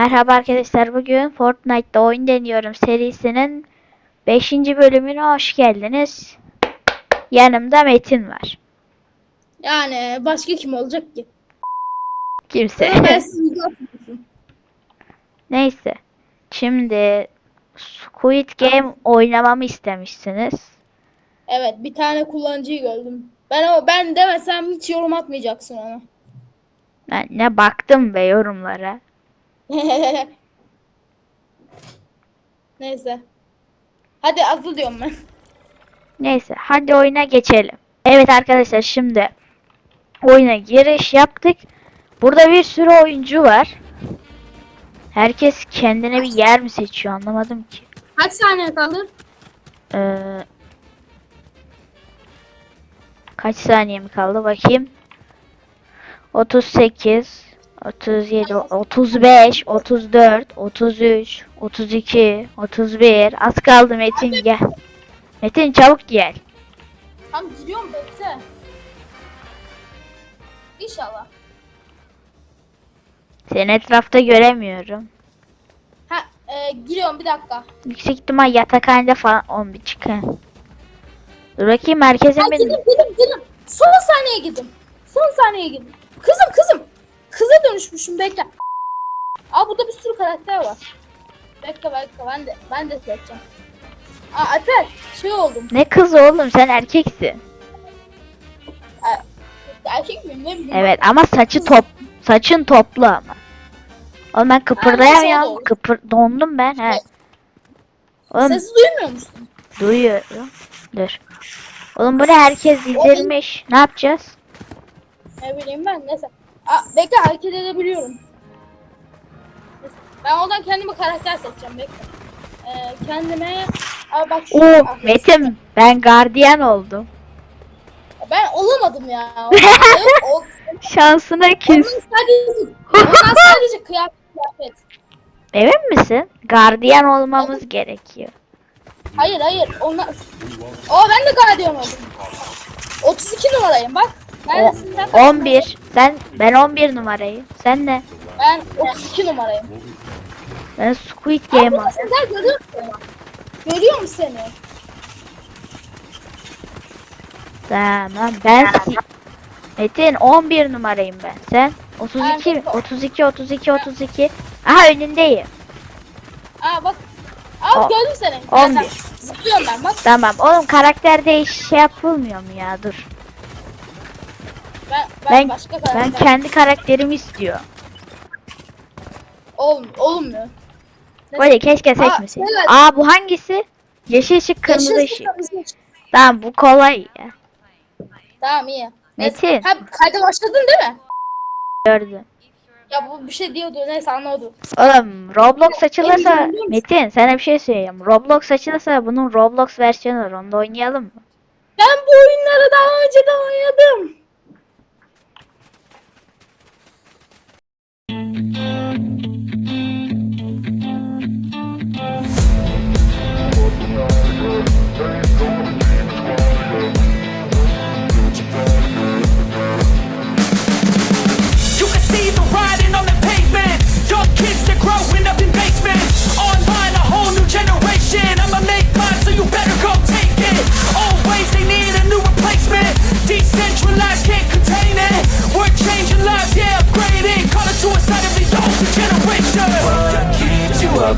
Merhaba arkadaşlar. Bugün Fortnite'da oyun deniyorum serisinin 5. bölümüne hoş geldiniz. Yanımda Metin var. Yani başka kim olacak ki? Kimse. Ben. Neyse. Şimdi Squid Game oynamamı istemişsiniz. Evet bir tane kullanıcıyı gördüm. Ben o ben demesem hiç yorum atmayacaksın ona. Ben ne baktım ve yorumlara. Neyse. Hadi azı diyorum ben. Neyse hadi oyuna geçelim. Evet arkadaşlar şimdi oyuna giriş yaptık. Burada bir sürü oyuncu var. Herkes kendine bir yer mi seçiyor anlamadım ki. Kaç saniye kaldı? Ee, kaç saniye mi kaldı bakayım. 38, 37, 35, 34, 33, 32, 31. Az kaldı Metin gel. Metin çabuk gel. Tam giriyorum bekle. İnşallah. Seni etrafta göremiyorum. Ha e, giriyorum bir dakika. Yüksek ihtimal yatakhanede falan 11 çıkın. Dur bakayım merkeze mi? girdim girdim girdim. Son saniye girdim. Son saniye girdim. Kızım kızım. Kıza dönüşmüşüm bekle. Aa burada bir sürü karakter var. Bekle bekle ben de ben de seçeceğim. Aa Alper şey oldum. Ne kız oğlum sen erkeksin. Erkek miyim ne bileyim. Evet ama saçı top saçın toplu ama. Oğlum ben kıpırdayamıyorum. olur. Kıpır dondum ben he. Oğlum Sesi duymuyor musun? duyuyorum. Dur. Oğlum bu ne herkes dizilmiş. Ne yapacağız? Ne bileyim ben neyse. Aa, bekle hareket edebiliyorum. Ben oradan kendime karakter seçeceğim bekle. Ee, kendime Aa, bak şu- Oo Ah, Metin ben gardiyan oldum. Ben olamadım ya. o, Şansına küs. sadece, ondan sadece kıyafet kıyafet. Emin misin? Gardiyan olmamız gerekiyor. Hayır hayır. Onlar... Aa ben de gardiyan oldum. 32 numarayım bak. O, Neredesin sen? 11. Sen ben 11 numarayım. Sen ne? Ben 32 numarayım. Ben Squid Game burada Sezer görüyor musun? Görüyor mu seni? Tamam ben Metin 11 numarayım ben. Sen 32 32 32 32. Aha önündeyim. Aa bak. Aa O- gördüm seni. 11. Zaten Zıplıyorum ben bak. Tamam oğlum karakterde hiç şey yapılmıyor mu ya dur. Ben, ben, Ben başka ben karakter. kendi karakterimi istiyorum. Oğlum, olmuyor. Böyle keşke Aa, seçmesin. evet. Aa bu hangisi? Yeşil ışık kırmızı Yeşil ışık. Tamam bu kolay ya. Tamam iyi. Metin. Ha, kayda başladın değil mi? Gördüm. Ya bu bir şey diyordu neyse anladım. Oğlum Roblox açılırsa? Metin sana bir şey söyleyeyim. Roblox açılırsa bunun Roblox versiyonu var. Onu da oynayalım mı? Ben bu oyunları daha önce de oynadım.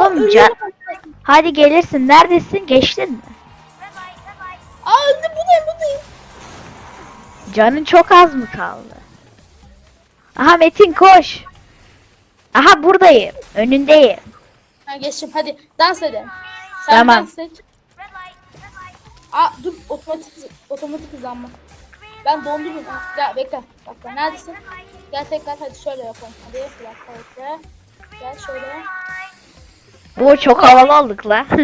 Oğlum, ca- Hadi gelirsin. Neredesin? Geçtin mi? Aa öldü buradayım buradayım. Canın çok az mı kaldı? Aha Metin koş. Aha buradayım. Önündeyim. Ha geçtim hadi dans edelim. Sen Tamam. dans et. Aa dur otomatik otomatik hızlanma. Ben dondum. Ha, Gel bekle. Bak ben neredesin? Gel tekrar hadi şöyle yapalım. Hadi bir dakika bekle. Gel şöyle. Bu çok havalı olduk la.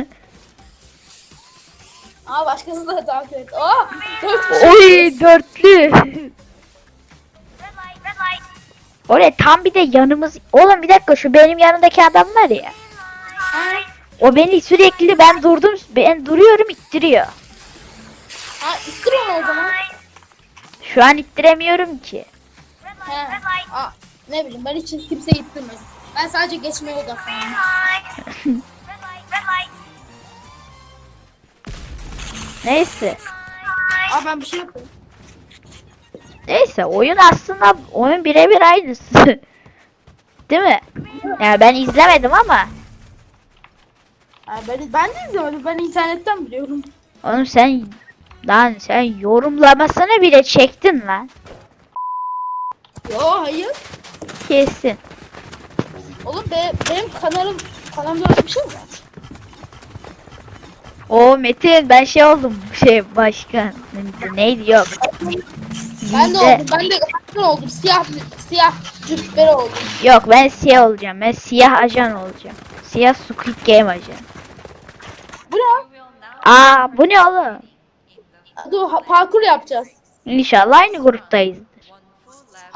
Aa başkası da dans et. Aa dört kişi. Oy dörtlü. Oraya tam bir de yanımız... Oğlum bir dakika şu benim yanımdaki adam var ya. O beni sürekli ben durdum ben duruyorum ittiriyor. Ha ittir onu o zaman. Şu an ittiremiyorum ki. He. Aa, ne bileyim ben hiç kimseyi ittirmedim. Ben sadece geçmeye odaklanıyorum. Neyse. Aa ben bir şey yapıyorum. Neyse oyun aslında oyun birebir aynısı. Değil mi? Yani ben izlemedim ama. Ben, ben de izlemedim. Ben internetten biliyorum. Oğlum sen lan sen yorumlamasını bile çektin lan. Yo hayır. Kesin. Oğlum be, benim kanalım kanalımda öyle bir şey mi var? O Metin ben şey oldum şey başkan. Neydi yok. Ben de oldum. Ben de ben oldum. Siyah siyah cübbeli oldum. Yok ben siyah olacağım. Ben siyah ajan olacağım. Siyah Squid Game ajan. Bu ne? Aa bu ne oğlum? Dur parkur yapacağız. İnşallah aynı gruptayızdır.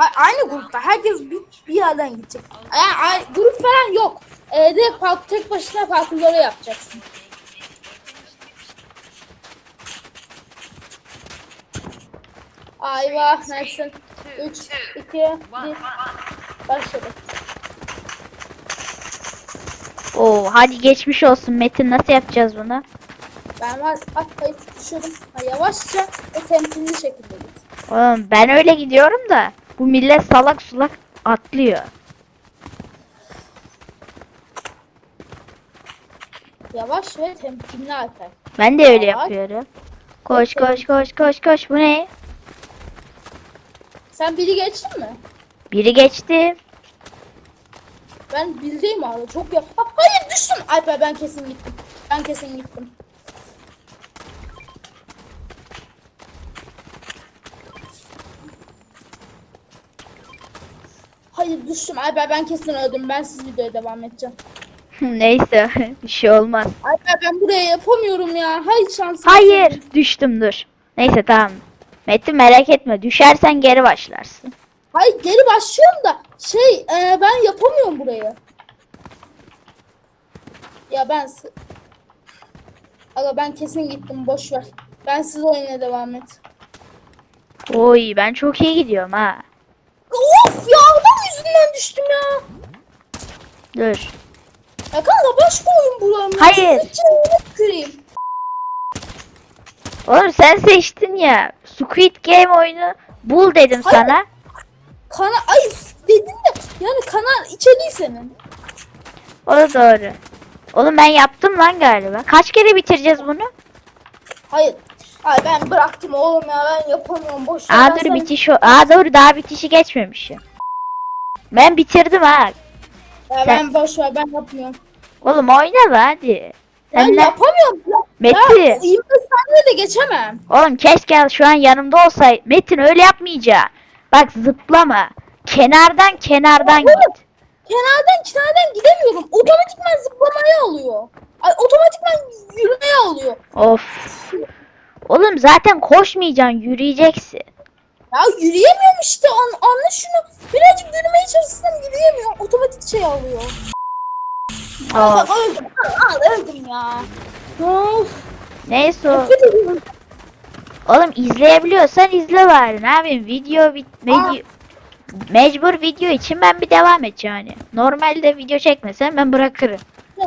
Ha, aynı grupta. Herkes bir, bir yerden gidecek. Yani, ay- grup falan yok. Ee, direkt park, tek başına parkurları yapacaksın. Ayva, neresin? 3, 2, 1, başladı. Oo hadi geçmiş olsun Metin nasıl yapacağız bunu? Ben var, bak kayıt düşürdüm. Ha, yavaşça ve temkinli şekilde git. Oğlum ben öyle gidiyorum da bu millet salak sulak atlıyor. Yavaş ve temkinli Alper. Ben de öyle Yavaş. yapıyorum. Koş koş koş koş koş bu ne? Sen biri geçtin mi? Biri geçti. Ben bildiğim abi çok ya. Ha, hayır düştüm. Alper ben kesin gittim. Ben kesin gittim. Hayır düştüm Alper ben kesin öldüm. Ben siz videoya devam edeceğim. Neyse bir şey olmaz. Alper ben buraya yapamıyorum ya. Hayır şansım. Hayır düştüm dur. Neyse tamam. Metin merak etme düşersen geri başlarsın. Hayır geri başlıyorum da şey e, ben yapamıyorum burayı. Ya ben Aga ben kesin gittim boş ver. Ben siz oyuna devam et. Oy ben çok iyi gidiyorum ha. Of ya adam. Dur. Ya kanka başka oyun bulalım. Hayır. Kırayım. Oğlum sen seçtin ya. Squid Game oyunu bul dedim Hayır. sana. Kana ay dedin de yani kanal içeriği senin. O da doğru. Oğlum ben yaptım lan galiba. Kaç kere bitireceğiz bunu? Hayır. Ay ben bıraktım oğlum ya ben yapamıyorum boş ver. Aa dur sana- bitiş o. Aa doğru daha bitişi geçmemişim. Ben bitirdim ha. Ya ben boş ver ben yapmıyorum. Oğlum oyna be hadi. Ben Sen de- yapamıyorum. Ya, Metin. Ya 20 saniye de geçemem. Oğlum keşke şu an yanımda olsay. Metin öyle yapmayacak. Bak zıplama. Kenardan kenardan git. Kenardan kenardan gidemiyorum. Otomatikman zıplamaya alıyor. Ay otomatikman yürümeye alıyor. Of. Oğlum zaten koşmayacaksın, yürüyeceksin. Ya yürüyemiyorum işte. An anla şunu. Birazcık yürümeye çalışsam yürüyemiyorum. Otomatik şey alıyor. Aa, bak öldüm. Al, öldüm ya. Of. Neyse o. Oğlum izleyebiliyorsan izle bari. Ne yapayım? Video bit video- mecbur video için ben bir devam edeceğim hani. Normalde video çekmesem ben bırakırım. Ya.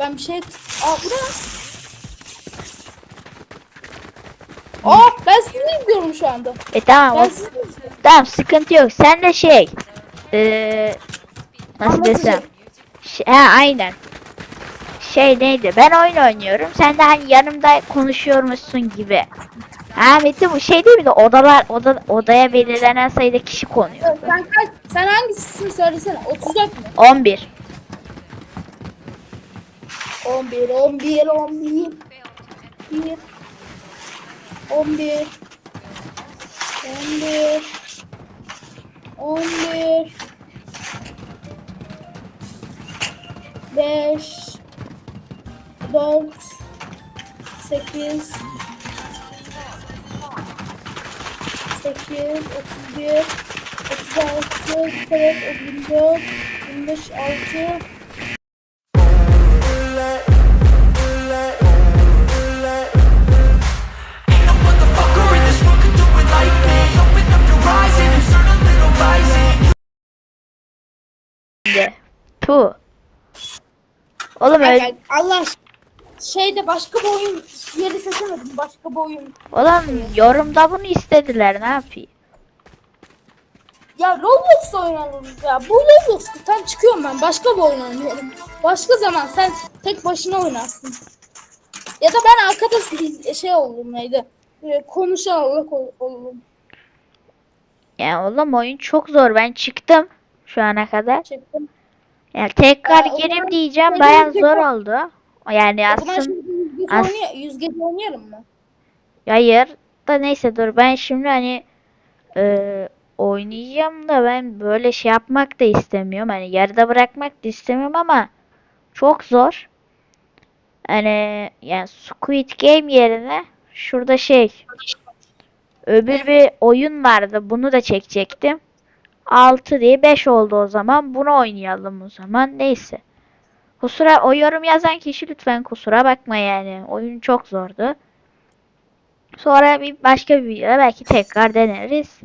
Ben bir şey... Aa bu Aa ben sizi izliyorum şu anda. E tamam Ben o, sizi tamam sıkıntı yok. Sen de şey eee nasıl Anlatıcı. desem? Ş- ha aynen. Şey neydi? Ben oyun oynuyorum. Sen de hani yanımda konuşuyormuşsun gibi. Ha Metin bu şey değil mi de odalar oda odaya belirlenen sayıda kişi konuyor. Sen kaç? Sen hangisisin söylesene. 34 mü? 11. 11 11 11 1 11 11 11 5 4 8 8 31 36 40 34 25 6 Tu. Oğlum öyle. Allah aşkına. şeyde başka bir oyun yeri seçemedim. Başka bir oyun. Oğlum yorumda bunu istediler ne yapayım? Ya Roblox'ta oynanırız ya. Bu Roblox'ta tam çıkıyorum ben. Başka bir oyun oynuyorum. Başka zaman sen tek başına oynarsın. Ya da ben arkada şey oldum neydi? Ee, konuşan olarak ol- oldum. Yani oğlum oyun çok zor. Ben çıktım şu ana kadar. Çektim. Yani tekrar Ya, o diyeceğim bayağı tekrar- zor oldu. Yani O zaman aslında şimdi yüz gece, as- oynay- oynayalım mı? hayır da neyse dur ben şimdi hani e, oynayacağım da ben böyle şey yapmak da istemiyorum. Hani yarıda bırakmak da istemiyorum ama çok zor. Hani yani Squid Game yerine şurada şey öbür bir oyun vardı. Bunu da çekecektim. 6 diye 5 oldu o zaman. Bunu oynayalım o zaman. Neyse. Kusura o yorum yazan kişi lütfen kusura bakma yani. Oyun çok zordu. Sonra bir başka bir videoda belki tekrar deneriz.